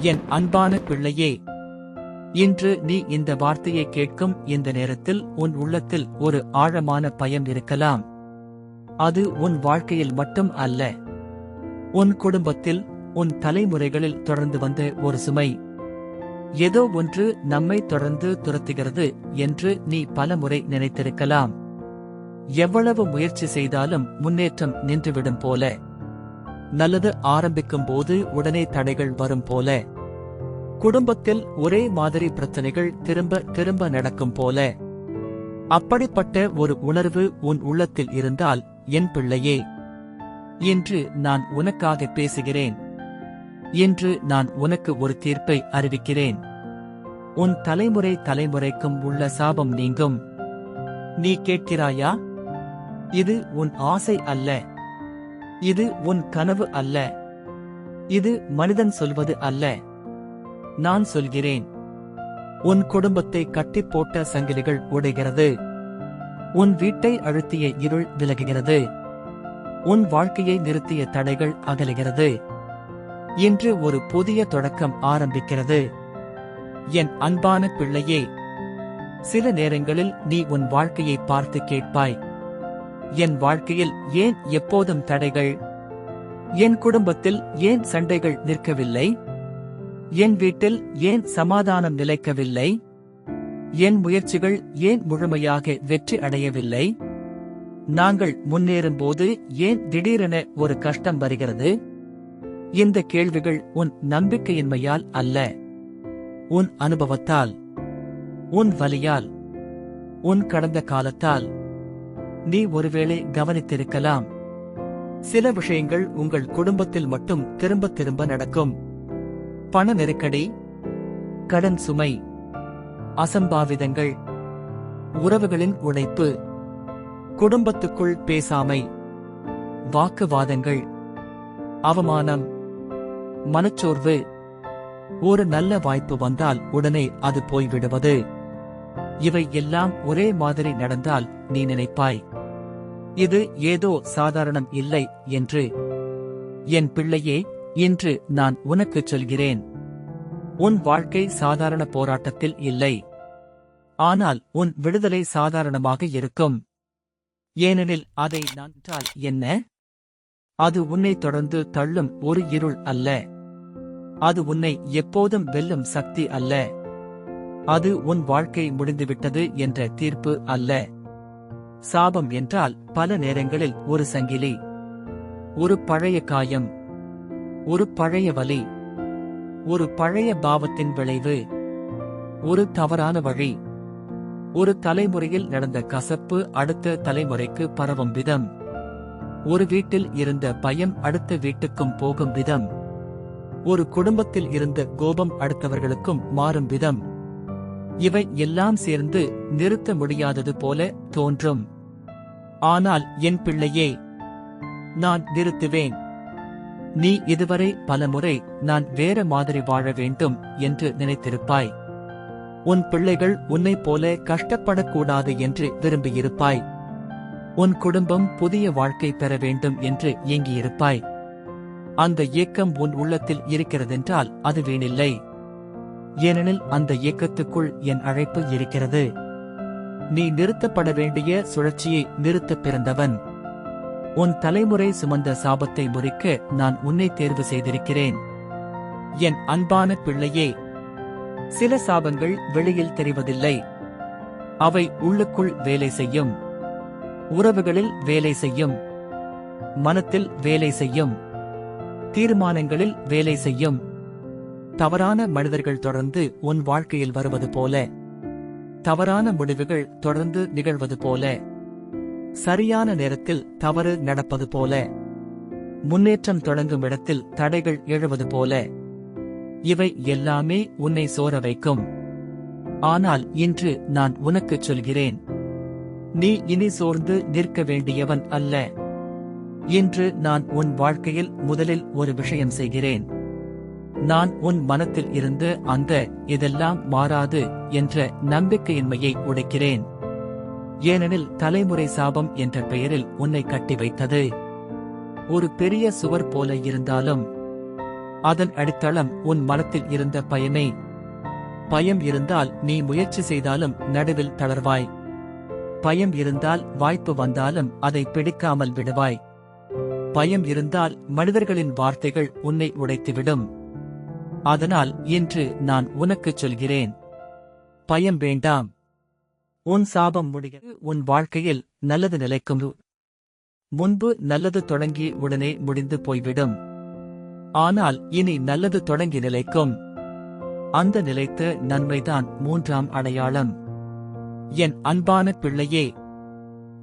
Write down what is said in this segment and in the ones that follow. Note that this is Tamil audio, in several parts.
என் அன்பான பிள்ளையே இன்று நீ இந்த வார்த்தையை கேட்கும் இந்த நேரத்தில் உன் உள்ளத்தில் ஒரு ஆழமான பயம் இருக்கலாம். அது உன் வாழ்க்கையில் மட்டும் அல்ல. உன் குடும்பத்தில் உன் தலைமுறைகளில் தொடர்ந்து வந்த ஒரு சுமை. ஏதோ ஒன்று நம்மை தொடர்ந்து துரத்துகிறது என்று நீ பலமுறை நினைத்திருக்கலாம். எவ்வளவு முயற்சி செய்தாலும் முன்னேற்றம் நின்றுவிடும் போல. நல்லது ஆரம்பிக்கும் போது உடனே தடைகள் வரும் போல. குடும்பத்தில் ஒரே மாதிரி பிரச்சனைகள் திரும்ப திரும்ப நடக்கும் போல. அப்படிப்பட்ட ஒரு உணர்வு உன் உள்ளத்தில் இருந்தால் என் பிள்ளையே இன்று நான் உனக்காக பேசுகிறேன். இன்று நான் உனக்கு ஒரு தீர்ப்பை அறிவிக்கிறேன். உன் தலைமுறை தலைமுறைக்கும் உள்ள சாபம் நீங்கும். நீ கேட்கிறாயா? இது உன் ஆசை அல்ல. இது உன் கனவு அல்ல. இது மனிதன் சொல்வது அல்ல. நான் சொல்கிறேன். உன் குடும்பத்தை கட்டி போட்ட சங்கிலிகள் உடைகிறது. உன் வீட்டை அழுத்திய இருள் விலகுகிறது. உன் வாழ்க்கையை நிறுத்திய தடைகள் அகலுகிறது. இன்று ஒரு புதிய தொடக்கம் ஆரம்பிக்கிறது. என் அன்பான பிள்ளையே சில நேரங்களில் நீ உன் வாழ்க்கையை பார்த்து கேட்பாய். என் வாழ்க்கையில் ஏன் எப்போதும் தடைகள்? என் குடும்பத்தில் ஏன் சண்டைகள் நிற்கவில்லை? என் வீட்டில் ஏன் சமாதானம் நிலைக்கவில்லை? என் முயற்சிகள் ஏன் முழுமையாக வெற்றி அடையவில்லை? நாங்கள் முன்னேறும்போது ஏன் திடீரென ஒரு கஷ்டம் வருகிறது? இந்த கேள்விகள் உன் நம்பிக்கையின்மையால் அல்ல. உன் அனுபவத்தால். உன் வலியால். உன் கடந்த காலத்தால். நீ ஒருவேளை கவனித்திருக்கலாம். சில விஷயங்கள் உங்கள் குடும்பத்தில் மட்டும் திரும்ப திரும்ப நடக்கும். பண நெருக்கடி கடன் சுமை அசம்பாவிதங்கள் உறவுகளின் உழைப்பு குடும்பத்துக்குள் பேசாமை வாக்குவாதங்கள் அவமானம் மனச்சோர்வு ஒரு நல்ல வாய்ப்பு வந்தால் உடனே அது போய்விடுவது. இவை எல்லாம் ஒரே மாதிரி நடந்தால் நீ நினைப்பாய். இது ஏதோ சாதாரணம் இல்லை என்று. என் பிள்ளையே இன்று நான் உனக்குச் சொல்கிறேன். உன் வாழ்க்கை சாதாரண போராட்டத்தில் இல்லை. ஆனால் உன் விடுதலை சாதாரணமாக இருக்கும். ஏனெனில் அதை நன்றால் என்ன? அது உன்னை தொடர்ந்து தள்ளும் ஒரு இருள் அல்ல. அது உன்னை எப்போதும் வெல்லும் சக்தி அல்ல. அது உன் வாழ்க்கை முடிந்துவிட்டது என்ற தீர்ப்பு அல்ல. சாபம் என்றால் பல நேரங்களில் ஒரு சங்கிலி ஒரு பழைய காயம் ஒரு பழைய வலி ஒரு பழைய பாவத்தின் விளைவு ஒரு தவறான வழி ஒரு தலைமுறையில் நடந்த கசப்பு அடுத்த தலைமுறைக்கு பரவும் விதம் ஒரு வீட்டில் இருந்த பயம் அடுத்த வீட்டுக்கும் போகும் விதம் ஒரு குடும்பத்தில் இருந்த கோபம் அடுத்தவர்களுக்கும் மாறும் விதம். இவை எல்லாம் சேர்ந்து நிறுத்த முடியாதது போல தோன்றும். ஆனால் என் பிள்ளையே நான் நிறுத்துவேன். நீ இதுவரை பலமுறை நான் வேற மாதிரி வாழ வேண்டும் என்று நினைத்திருப்பாய். உன் பிள்ளைகள் உன்னைப் போல கஷ்டப்படக்கூடாது என்று விரும்பியிருப்பாய். உன் குடும்பம் புதிய வாழ்க்கை பெற வேண்டும் என்று ஏங்கியிருப்பாய். அந்த ஏக்கம் உன் உள்ளத்தில் இருக்கிறதென்றால் அது வீணில்லை. ஏனெனில் அந்த இயக்கத்துக்குள் என் அழைப்பு இருக்கிறது. நீ நிறுத்தப்பட வேண்டிய சுழற்சியை நிறுத்த பிறந்தவன். உன் தலைமுறை சுமந்த சாபத்தை முறிக்க நான் உன்னை தேர்வு செய்திருக்கிறேன். என் அன்பான பிள்ளையே சில சாபங்கள் வெளியில் தெரிவதில்லை. அவை உள்ளுக்குள் வேலை செய்யும். உறவுகளில் வேலை செய்யும். மனத்தில் வேலை செய்யும். தீர்மானங்களில் வேலை செய்யும். தவறான மனிதர்கள் தொடர்ந்து உன் வாழ்க்கையில் வருவது போல. தவறான முடிவுகள் தொடர்ந்து நிகழ்வது போல. சரியான நேரத்தில் தவறு நடப்பது போல. முன்னேற்றம் தொடங்கும் இடத்தில் தடைகள் எழுவது போல. இவை எல்லாமே உன்னை சோர வைக்கும். ஆனால் இன்று நான் உனக்குச் சொல்கிறேன். நீ இனி சோர்ந்து நிற்க வேண்டியவன் அல்ல. இன்று நான் உன் வாழ்க்கையில் முதலில் ஒரு விஷயம் செய்கிறேன். நான் உன் மனத்தில் இருந்து அந்த இதெல்லாம் மாறாது என்ற நம்பிக்கையின்மையை உடைக்கிறேன். ஏனெனில் தலைமுறை சாபம் என்ற பெயரில் உன்னை கட்டி வைத்தது. ஒரு பெரிய சுவர் போல இருந்தாலும் அதன் அடித்தளம் உன் மனத்தில் இருந்த பயமே. பயம் இருந்தால் நீ முயற்சி செய்தாலும் நடுவில் தளர்வாய். பயம் இருந்தால் வாய்ப்பு வந்தாலும் அதை பிடிக்காமல் விடுவாய். பயம் இருந்தால் மனிதர்களின் வார்த்தைகள் உன்னை உடைத்துவிடும். அதனால் இன்று நான் உனக்குச் சொல்கிறேன். பயம் வேண்டாம். உன் சாபம் முடிய உன் வாழ்க்கையில் நல்லது நிலைக்கும். முன்பு நல்லது தொடங்கி உடனே முடிந்து போய்விடும். ஆனால் இனி நல்லது தொடங்கி நிலைக்கும். அந்த நிலைத்த நன்மைதான் மூன்றாம் அடையாளம். என் அன்பான பிள்ளையே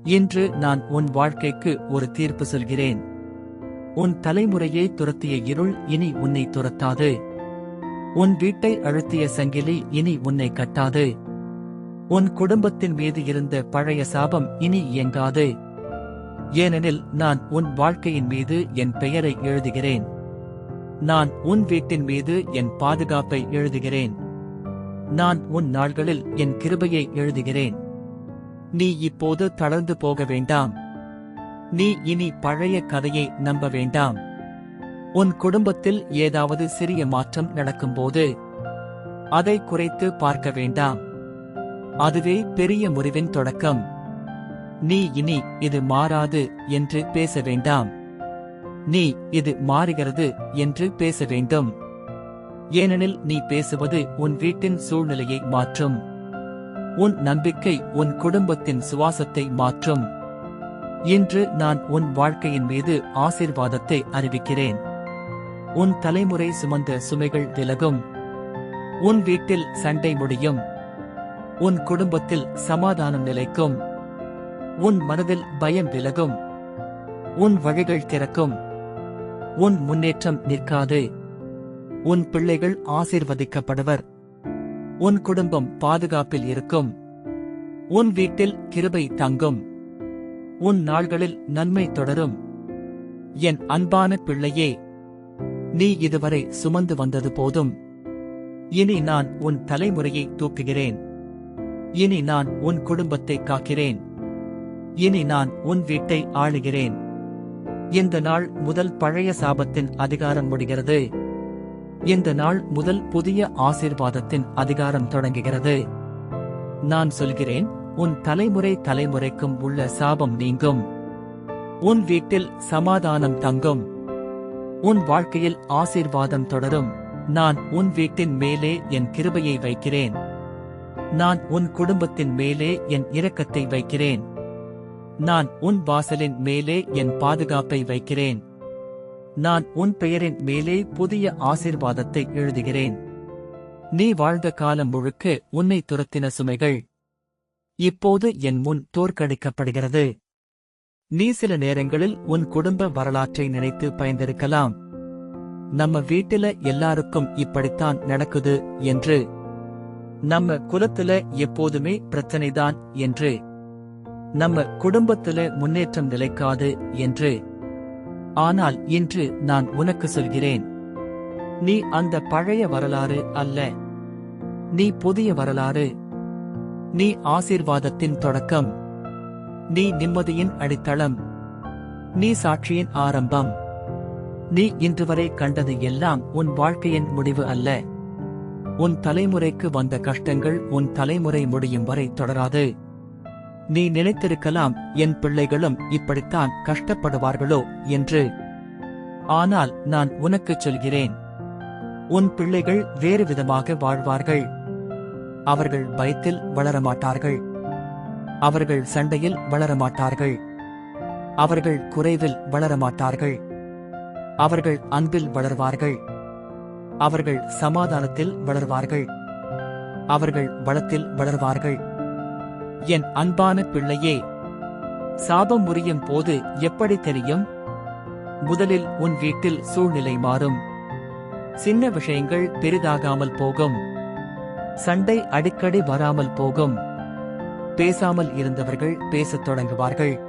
இன்று நான் உன் வாழ்க்கைக்கு ஒரு தீர்ப்பு சொல்கிறேன். உன் தலைமுறையை துரத்திய இருள் இனி உன்னை துரத்தாது. உன் வீட்டை அழுத்திய சங்கிலி இனி உன்னை கட்டாது. உன் குடும்பத்தின் மீது இருந்த பழைய சாபம் இனி இயங்காது. ஏனெனில் நான் உன் வாழ்க்கையின் மீது என் பெயரை எழுதுகிறேன். நான் உன் வீட்டின் மீது என் பாதுகாப்பை எழுதுகிறேன். நான் உன் நாள்களில் என் கிருபையை எழுதுகிறேன். நீ இப்போது தளர்ந்து போக வேண்டாம். நீ இனி பழைய கதையை நம்ப வேண்டாம். உன் குடும்பத்தில் ஏதாவது சிறிய மாற்றம் நடக்கும்போது அதை குறைத்து பார்க்க வேண்டாம். அதுவே பெரிய முறிவின் தொடக்கம். நீ இனி இது மாறாது என்று பேச வேண்டாம். நீ இது மாறுகிறது என்று பேச வேண்டும். ஏனெனில் நீ பேசுவது உன் வீட்டின் சூழ்நிலையை மாற்றும். உன் நம்பிக்கை உன் குடும்பத்தின் சுவாசத்தை மாற்றும். இன்று நான் உன் வாழ்க்கையின் மீது ஆசீர்வாதத்தை அறிவிக்கிறேன். உன் தலைமுறை சுமந்த சுமைகள் விலகும் உன் வீட்டில் சண்டை முடியும். உன் குடும்பத்தில் சமாதானம் நிலைக்கும். உன் மனதில் பயம் விலகும். உன் வழிகள் திறக்கும். உன் முன்னேற்றம் நிற்காது. உன் பிள்ளைகள் ஆசீர்வதிக்கப்படுவர். உன் குடும்பம் பாதுகாப்பில் இருக்கும். உன் வீட்டில் கிருபை தங்கும். உன் நாள்களில் நன்மை தொடரும். என் அன்பான பிள்ளையே நீ இதுவரை சுமந்து வந்தது போதும். இனி நான் உன் தலைமுறையை தூக்குகிறேன். இனி நான் உன் குடும்பத்தை காக்கிறேன். இனி நான் உன் வீட்டை ஆளுகிறேன். இந்த நாள் முதல் பழைய சாபத்தின் அதிகாரம் முடிகிறது. இந்த நாள் முதல் புதிய ஆசீர்வாதத்தின் அதிகாரம் தொடங்குகிறது. நான் சொல்கிறேன் உன் தலைமுறை தலைமுறைக்கும் உள்ள சாபம் நீங்கும். உன் வீட்டில் சமாதானம் தங்கும். உன் வாழ்க்கையில் ஆசீர்வாதம் தொடரும். நான் உன் வீட்டின் மேலே என் கிருபையை வைக்கிறேன். நான் உன் குடும்பத்தின் மேலே என் இரக்கத்தை வைக்கிறேன். நான் உன் வாசலின் மேலே என் பாதுகாப்பை வைக்கிறேன். நான் உன் பெயரின் மேலே புதிய ஆசீர்வாதத்தை எழுதுகிறேன். நீ வாழ்ந்த காலம் முழுக்க உன்னை துரத்தின சுமைகள். இப்போது என் முன் தோற்கடிக்கப்படுகிறது. நீ சில நேரங்களில் உன் குடும்ப வரலாற்றை நினைத்து பயந்திருக்கலாம். நம்ம வீட்டில எல்லாருக்கும் இப்படித்தான் நடக்குது என்று. நம்ம குலத்துல எப்போதுமே பிரச்சனைதான் என்று. நம்ம குடும்பத்துல முன்னேற்றம் நிலைக்காது என்று. ஆனால் இன்று நான் உனக்கு சொல்கிறேன். நீ அந்த பழைய வரலாறு அல்ல. நீ புதிய வரலாறு. நீ ஆசீர்வாதத்தின் தொடக்கம். நீ நிம்மதியின் அடித்தளம். நீ சாட்சியின் ஆரம்பம். நீ இன்று வரை கண்டது எல்லாம் உன் வாழ்க்கையின் முடிவு அல்ல. உன் தலைமுறைக்கு வந்த கஷ்டங்கள் உன் தலைமுறை முடியும் வரை தொடராது. நீ நினைத்திருக்கலாம் என் பிள்ளைகளும் இப்படித்தான் கஷ்டப்படுவார்களோ என்று. ஆனால் நான் உனக்குச் சொல்கிறேன். உன் பிள்ளைகள் வேறு விதமாக வாழ்வார்கள். அவர்கள் பயத்தில் வளரமாட்டார்கள். அவர்கள் சண்டையில் வளரமாட்டார்கள். அவர்கள் குறைவில் வளரமாட்டார்கள். அவர்கள் அன்பில் வளர்வார்கள். அவர்கள் சமாதானத்தில் வளர்வார்கள். அவர்கள் வளத்தில் வளர்வார்கள். என் அன்பான பிள்ளையே சாபம் முறியும் போது எப்படி தெரியும்? முதலில் உன் வீட்டில் சூழ்நிலை மாறும். சின்ன விஷயங்கள் பெரிதாகாமல் போகும். சண்டை அடிக்கடி வராமல் போகும். பேசாமல் இருந்தவர்கள் பேசத் தொடங்குவார்கள்.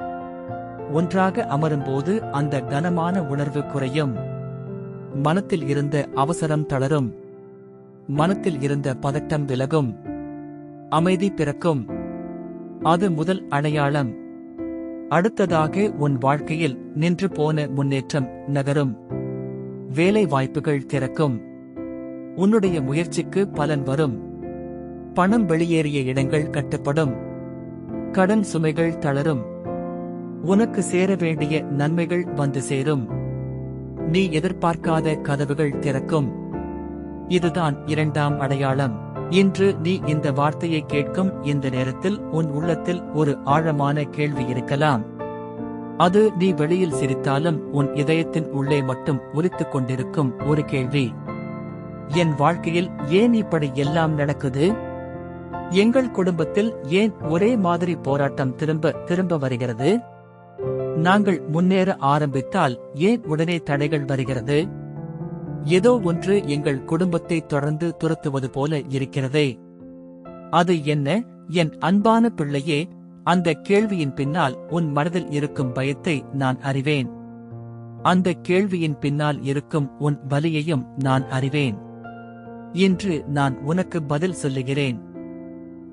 ஒன்றாக அமரும்போது அந்த கனமான உணர்வு குறையும். மனத்தில் இருந்த அவசரம் தளரும். மனத்தில் இருந்த பதட்டம் விலகும். அமைதி பிறக்கும். அது முதல் அடையாளம். அடுத்ததாக உன் வாழ்க்கையில் நின்று போன முன்னேற்றம் நகரும். வேலை வாய்ப்புகள் திறக்கும். உன்னுடைய முயற்சிக்கு பலன் வரும். பணம் வெளியேறிய இடங்கள் கட்டப்படும். கடன் சுமைகள் தளரும். உனக்கு சேர வேண்டிய நன்மைகள் வந்து சேரும். நீ எதிர்பார்க்காத கதவுகள் திறக்கும். இதுதான் இரண்டாம் அடையாளம். இன்று நீ இந்த வார்த்தையை கேட்கும் இந்த நேரத்தில் உன் உள்ளத்தில் ஒரு ஆழமான கேள்வி இருக்கலாம். அது நீ வெளியில் சிரித்தாலும் உன் இதயத்தின் உள்ளே மட்டும் ஒலித்துக் கொண்டிருக்கும் ஒரு கேள்வி. என் வாழ்க்கையில் ஏன் இப்படி எல்லாம் நடக்குது? எங்கள் குடும்பத்தில் ஏன் ஒரே மாதிரி போராட்டம் திரும்ப திரும்ப வருகிறது? நாங்கள் முன்னேற ஆரம்பித்தால் ஏன் உடனே தடைகள் வருகிறது? ஏதோ ஒன்று எங்கள் குடும்பத்தை தொடர்ந்து துரத்துவது போல இருக்கிறதே. அது என்ன? என் அன்பான பிள்ளையே அந்த கேள்வியின் பின்னால் உன் மனதில் இருக்கும் பயத்தை நான் அறிவேன். அந்த கேள்வியின் பின்னால் இருக்கும் உன் வலியையும் நான் அறிவேன். இன்று நான் உனக்கு பதில் சொல்லுகிறேன்.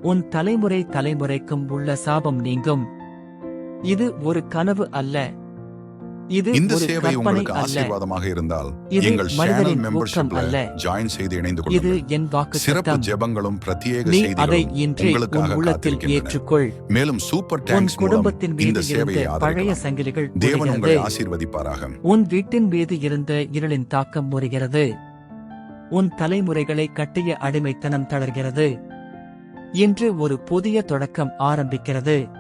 உன் தலைமுறை தலைமுறைக்கும் உள்ள சாபம் நீங்கும். இது ஒரு கனவு அல்ல. இது இந்த சேவை உங்களுக்கு ஆசீர்வாதமாக இருந்தால் இது எங்கள் சேனல் மெம்பர்ஷிப்ல ஜாயின் செய்து இணைந்து இது கொள்ளுங்கள் என் வாக்கு சிறப்பு ஜெபங்களும் பிரத்யேக செய்திகளும் உங்களுக்காக உள்ளத்தில் ஏற்றுக்கொள். மேலும் சூப்பர் டேங்க்ஸ் குடும்பத்தின் மீது இருந்த பழைய சங்கிலிகள் தேவன் உங்களை ஆசீர்வதிப்பாராக. உன் வீட்டின் மீது இருந்த இருளின் தாக்கம் முறிகிறது உன் தலைமுறைகளை கட்டிய அடிமைத்தனம் தளர்கிறது. இன்று ஒரு புதிய தொடக்கம் ஆரம்பிக்கிறது.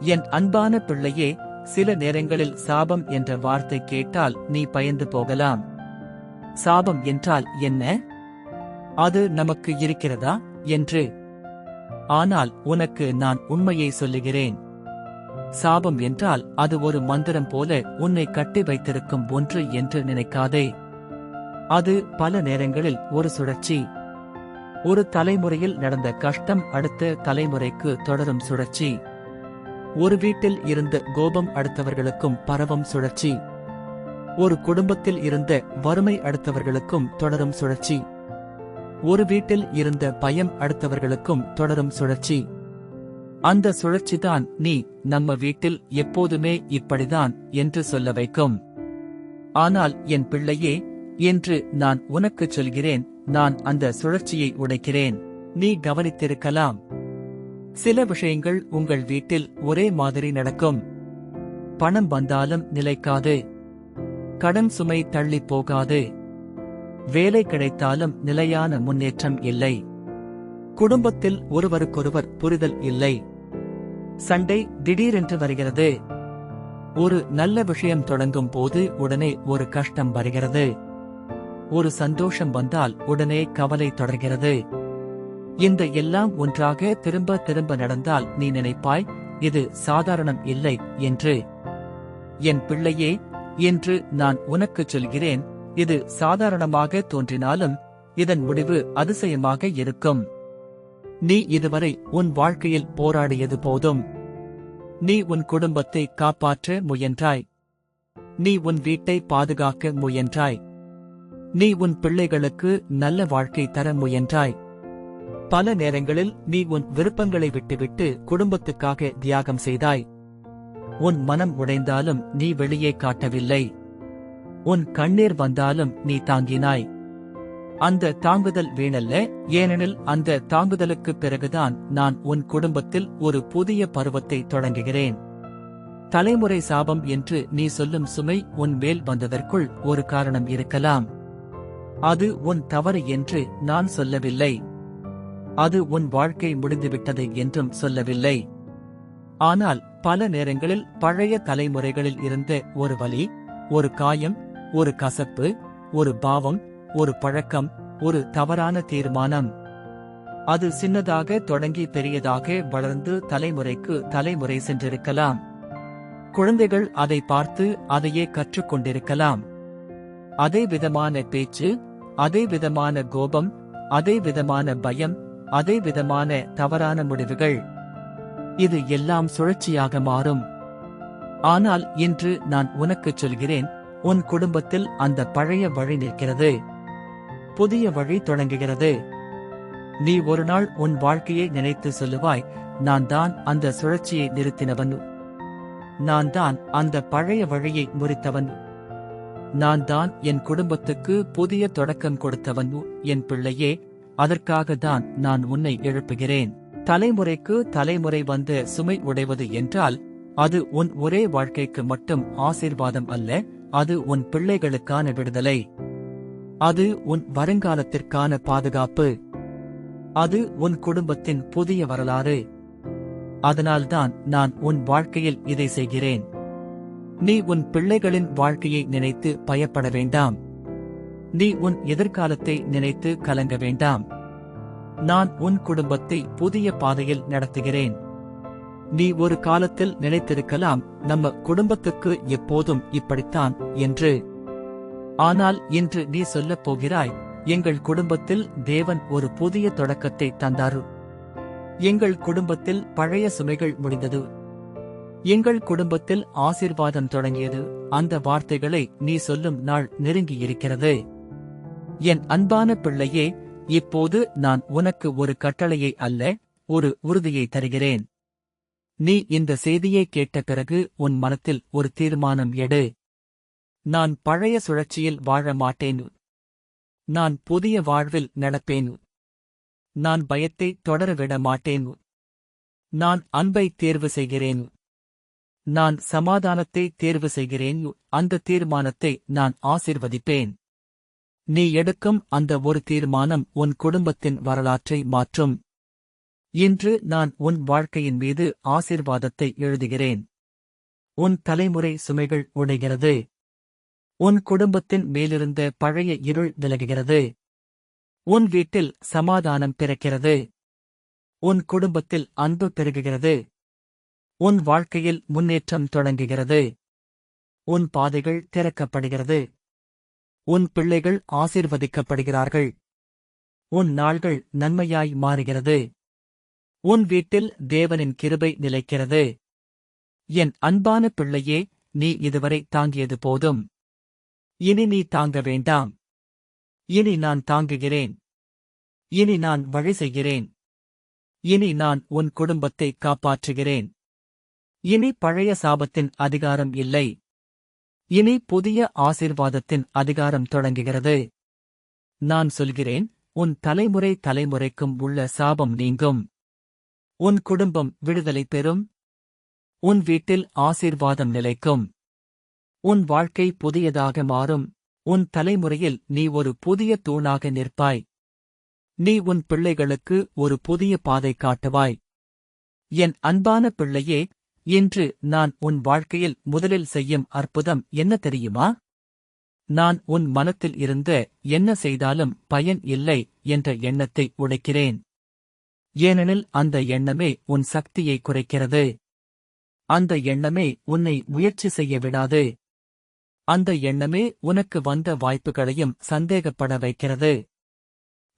என் அன்பான பிள்ளையே சில நேரங்களில் சாபம் என்ற வார்த்தை கேட்டால் நீ பயந்து போகலாம். சாபம் என்றால் என்ன? அது நமக்கு இருக்கிறதா? என்று. ஆனால் உனக்கு நான் உண்மையை சொல்லுகிறேன். சாபம் என்றால் அது ஒரு மந்திரம் போல உன்னை கட்டி வைத்திருக்கும் ஒன்று என்று நினைக்காதே. அது பல நேரங்களில் ஒரு சுழற்சி. ஒரு தலைமுறையில் நடந்த கஷ்டம் அடுத்த தலைமுறைக்கு தொடரும் சுழற்சி. ஒரு வீட்டில் இருந்த கோபம் அடுத்தவர்களுக்கும் பரவும் சுழற்சி. ஒரு குடும்பத்தில் இருந்த வறுமை அடுத்தவர்களுக்கும் தொடரும் சுழற்சி. ஒரு வீட்டில் இருந்த பயம் அடுத்தவர்களுக்கும் தொடரும் சுழற்சி. அந்த சுழற்சிதான் நீ நம்ம வீட்டில் எப்போதுமே இப்படிதான் என்று சொல்ல வைக்கும். ஆனால் என் பிள்ளையே என்று நான் உனக்குச் சொல்கிறேன் நான் அந்த சுழற்சியை உடைக்கிறேன். நீ கவனித்திருக்கலாம். சில விஷயங்கள் உங்கள் வீட்டில் ஒரே மாதிரி நடக்கும். பணம் வந்தாலும் நிலைக்காது. கடன் சுமை தள்ளி போகாது. வேலை கிடைத்தாலும் நிலையான முன்னேற்றம் இல்லை. குடும்பத்தில் ஒருவருக்கொருவர் புரிதல் இல்லை. சண்டை திடீரென்று வருகிறது. ஒரு நல்ல விஷயம் தொடங்கும் போது உடனே ஒரு கஷ்டம் வருகிறது. ஒரு சந்தோஷம் வந்தால் உடனே கவலை தொடர்கிறது. இந்த எல்லாம் ஒன்றாக திரும்ப திரும்ப நடந்தால் நீ நினைப்பாய் இது சாதாரணம் இல்லை என்று. என் பிள்ளையே என்று நான் உனக்குச் சொல்கிறேன் இது சாதாரணமாக தோன்றினாலும் இதன் முடிவு அதிசயமாக இருக்கும். நீ இதுவரை உன் வாழ்க்கையில் போராடியது போதும். நீ உன் குடும்பத்தை காப்பாற்ற முயன்றாய். நீ உன் வீட்டை பாதுகாக்க முயன்றாய். நீ உன் பிள்ளைகளுக்கு நல்ல வாழ்க்கை தர முயன்றாய். பல நேரங்களில் நீ உன் விருப்பங்களை விட்டுவிட்டு குடும்பத்துக்காக தியாகம் செய்தாய். உன் மனம் உடைந்தாலும் நீ வெளியே காட்டவில்லை. உன் கண்ணீர் வந்தாலும் நீ தாங்கினாய். அந்த தாங்குதல் வீணல்ல ஏனெனில் அந்த தாங்குதலுக்குப் பிறகுதான் நான் உன் குடும்பத்தில் ஒரு புதிய பருவத்தை தொடங்குகிறேன். தலைமுறை சாபம் என்று நீ சொல்லும் சுமை உன் மேல் வந்ததற்குள் ஒரு காரணம் இருக்கலாம். அது உன் தவறு என்று நான் சொல்லவில்லை. அது உன் வாழ்க்கை முடிந்துவிட்டது என்றும் சொல்லவில்லை. ஆனால் பல நேரங்களில் பழைய தலைமுறைகளில் இருந்த ஒரு வலி ஒரு காயம் ஒரு கசப்பு ஒரு பாவம் ஒரு பழக்கம் ஒரு தவறான தீர்மானம். அது சின்னதாக தொடங்கி பெரியதாக வளர்ந்து தலைமுறைக்கு தலைமுறை சென்றிருக்கலாம். குழந்தைகள் அதை பார்த்து அதையே கற்றுக்கொண்டிருக்கலாம். அதே விதமான பேச்சு அதே விதமான கோபம் அதே விதமான பயம் அதே விதமான தவறான முடிவுகள். இது எல்லாம் சுழற்சியாக மாறும். ஆனால் இன்று நான் உனக்குச் சொல்கிறேன் உன் குடும்பத்தில் அந்த பழைய வழி நிற்கிறது. புதிய வழி தொடங்குகிறது. நீ ஒரு நாள் உன் வாழ்க்கையை நினைத்து சொல்லுவாய் நான் தான் அந்த சுழற்சியை நிறுத்தினவன். நான் தான் அந்த பழைய வழியை முறித்தவன். நான் தான் என் குடும்பத்துக்கு புதிய தொடக்கம் கொடுத்தவன் என் பிள்ளையே அதற்காக தான் நான் உன்னை எழுப்புகிறேன். தலைமுறைக்கு தலைமுறை வந்து சுமை உடைவது என்றால் அது உன் ஒரே வாழ்க்கைக்கு மட்டும் ஆசீர்வாதம் அல்ல அது உன் பிள்ளைகளுக்கான விடுதலை. அது உன் வருங்காலத்திற்கான பாதுகாப்பு. அது உன் குடும்பத்தின் புதிய வரலாறு. அதனால்தான் நான் உன் வாழ்க்கையில் இதை செய்கிறேன். நீ உன் பிள்ளைகளின் வாழ்க்கையை நினைத்து பயப்பட வேண்டாம். நீ உன் எதிர்காலத்தை நினைத்து கலங்க வேண்டாம். நான் உன் குடும்பத்தை புதிய பாதையில் நடத்துகிறேன். நீ ஒரு காலத்தில் நினைத்திருக்கலாம் நம்ம குடும்பத்துக்கு எப்போதும் இப்படித்தான் என்று. ஆனால் இன்று நீ சொல்லப் போகிறாய் எங்கள் குடும்பத்தில் தேவன் ஒரு புதிய தொடக்கத்தை தந்தாரு. எங்கள் குடும்பத்தில் பழைய சுமைகள் முடிந்தது. எங்கள் குடும்பத்தில் ஆசீர்வாதம் தொடங்கியது. அந்த வார்த்தைகளை நீ சொல்லும் நாள் நெருங்கியிருக்கிறது. என் அன்பான பிள்ளையே இப்போது நான் உனக்கு ஒரு கட்டளையை அல்ல ஒரு உறுதியை தருகிறேன். நீ இந்த செய்தியை கேட்ட பிறகு உன் மனத்தில் ஒரு தீர்மானம் எடு. நான் பழைய சுழற்சியில் வாழ மாட்டேன். நான் புதிய வாழ்வில் நடப்பேன். நான் பயத்தை தொடர விட மாட்டேன். நான் அன்பை தேர்வு செய்கிறேன். நான் சமாதானத்தை தேர்வு செய்கிறேன். அந்த தீர்மானத்தை நான் ஆசிர்வதிப்பேன். நீ எடுக்கும் அந்த ஒரு தீர்மானம் உன் குடும்பத்தின் வரலாற்றை மாற்றும். இன்று நான் உன் வாழ்க்கையின் மீது ஆசிர்வாதத்தை எழுதுகிறேன். உன் தலைமுறை சுமைகள் உடைகிறது. உன் குடும்பத்தின் மேலிருந்த பழைய இருள் விலகுகிறது. உன் வீட்டில் சமாதானம் பிறக்கிறது. உன் குடும்பத்தில் அன்பு பெருகுகிறது. உன் வாழ்க்கையில் முன்னேற்றம் தொடங்குகிறது. உன் பாதைகள் திறக்கப்படுகிறது. உன் பிள்ளைகள் ஆசிர்வதிக்கப்படுகிறார்கள். உன் நாள்கள் நன்மையாய் மாறுகிறது. உன் வீட்டில் தேவனின் கிருபை நிலைக்கிறது. என் அன்பான பிள்ளையே நீ இதுவரை தாங்கியது போதும். இனி நீ தாங்க வேண்டாம். இனி நான் தாங்குகிறேன். இனி நான் வழி செய்கிறேன். இனி நான் உன் குடும்பத்தை காப்பாற்றுகிறேன். இனி பழைய சாபத்தின் அதிகாரம் இல்லை. இனி புதிய ஆசிர்வாதத்தின் அதிகாரம் தொடங்குகிறது. நான் சொல்கிறேன் உன் தலைமுறை தலைமுறைக்கும் உள்ள சாபம் நீங்கும். உன் குடும்பம் விடுதலை பெறும். உன் வீட்டில் ஆசீர்வாதம் நிலைக்கும். உன் வாழ்க்கை புதியதாக மாறும். உன் தலைமுறையில் நீ ஒரு புதிய தூணாக நிற்பாய். நீ உன் பிள்ளைகளுக்கு ஒரு புதிய பாதை காட்டுவாய். என் அன்பான பிள்ளையே இன்று நான் உன் வாழ்க்கையில் முதலில் செய்யும் அற்புதம் என்ன தெரியுமா? நான் உன் மனத்தில் இருந்த என்ன செய்தாலும் பயன் இல்லை என்ற எண்ணத்தை உடைக்கிறேன். ஏனெனில் அந்த எண்ணமே உன் சக்தியை குறைக்கிறது. அந்த எண்ணமே உன்னை முயற்சி செய்ய விடாது. அந்த எண்ணமே உனக்கு வந்த வாய்ப்புகளையும் சந்தேகப்பட வைக்கிறது.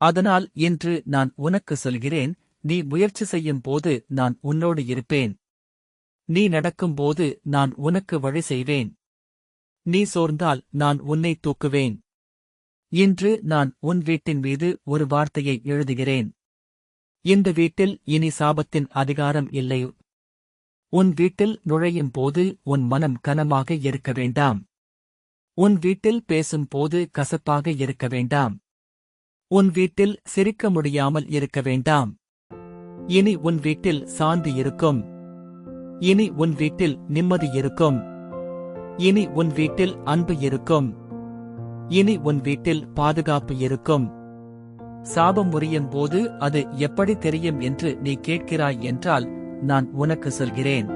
அதனால் இன்று நான் உனக்கு சொல்கிறேன் நீ முயற்சி செய்யும் போது நான் உன்னோடு இருப்பேன். நீ நடக்கும்போது நான் உனக்கு வழி செய்வேன். நீ சோர்ந்தால் நான் உன்னை தூக்குவேன். இன்று நான் உன் வீட்டின் மீது ஒரு வார்த்தையை எழுதுகிறேன். இந்த வீட்டில் இனி சாபத்தின் அதிகாரம் இல்லை. உன் வீட்டில் நுழையும் போது உன் மனம் கனமாக இருக்க வேண்டாம். உன் வீட்டில் பேசும் போது கசப்பாக இருக்க வேண்டாம். உன் வீட்டில் சிரிக்க முடியாமல் இருக்க வேண்டாம். இனி உன் வீட்டில் சாந்து இருக்கும். இனி உன் வீட்டில் நிம்மதி இருக்கும். இனி உன் வீட்டில் அன்பு இருக்கும். இனி உன் வீட்டில் பாதுகாப்பு இருக்கும். சாபம் முறியும் போது அது எப்படி தெரியும் என்று நீ கேட்கிறாய் என்றால் நான் உனக்கு சொல்கிறேன்.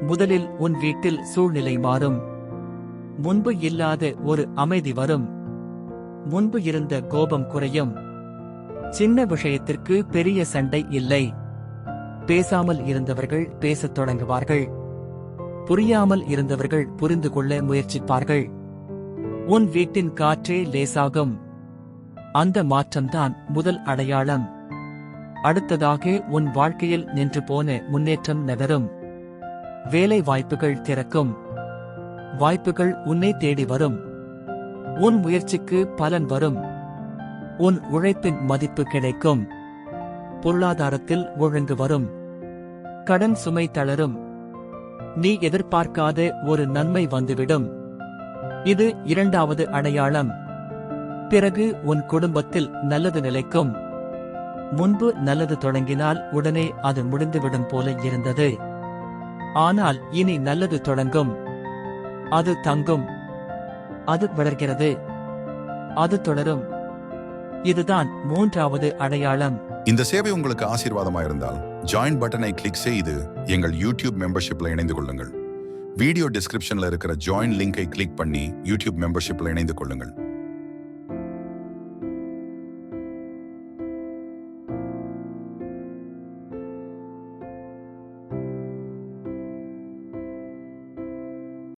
முதலில் உன் வீட்டில் சூழ்நிலை மாறும். முன்பு இல்லாத ஒரு அமைதி வரும். முன்பு இருந்த கோபம் குறையும். சின்ன விஷயத்திற்கு பெரிய சண்டை இல்லை. பேசாமல் இருந்தவர்கள் பேசத் தொடங்குவார்கள். புரியாமல் இருந்தவர்கள் புரிந்து கொள்ள முயற்சிப்பார்கள். உன் வீட்டின் காற்றே லேசாகும். அந்த மாற்றம்தான் முதல் அடையாளம். அடுத்ததாக உன் வாழ்க்கையில் நின்று போன முன்னேற்றம் நகரும். வேலை வாய்ப்புகள் திறக்கும். வாய்ப்புகள் உன்னை தேடி வரும். உன் முயற்சிக்கு பலன் வரும். உன் உழைப்பின் மதிப்பு கிடைக்கும். பொருளாதாரத்தில் ஒழுங்கு வரும். கடன் சுமை தளரும். நீ எதிர்பார்க்காத ஒரு நன்மை வந்துவிடும். இது இரண்டாவது அடையாளம். பிறகு உன் குடும்பத்தில் நல்லது நிலைக்கும். முன்பு நல்லது தொடங்கினால் உடனே அது முடிந்துவிடும் போல இருந்தது. ஆனால் இனி நல்லது தொடங்கும். அது தங்கும். அது வளர்கிறது. அது தொடரும். இதுதான் மூன்றாவது அடையாளம். இந்த சேவை உங்களுக்கு ஆசீர்வாதமா இருந்தால் ஜாயின் பட்டனை கிளிக் செய்து எங்கள் யூடியூப் மெம்பர்ஷிப்ல இணைந்து கொள்ளுங்கள். வீடியோ டிஸ்கிரிப்ஷன்ல இருக்கிற ஜாயின் லிங்கை கிளிக் பண்ணி யூடியூப் மெம்பர்ஷிப்ல இணைந்து கொள்ளுங்கள்.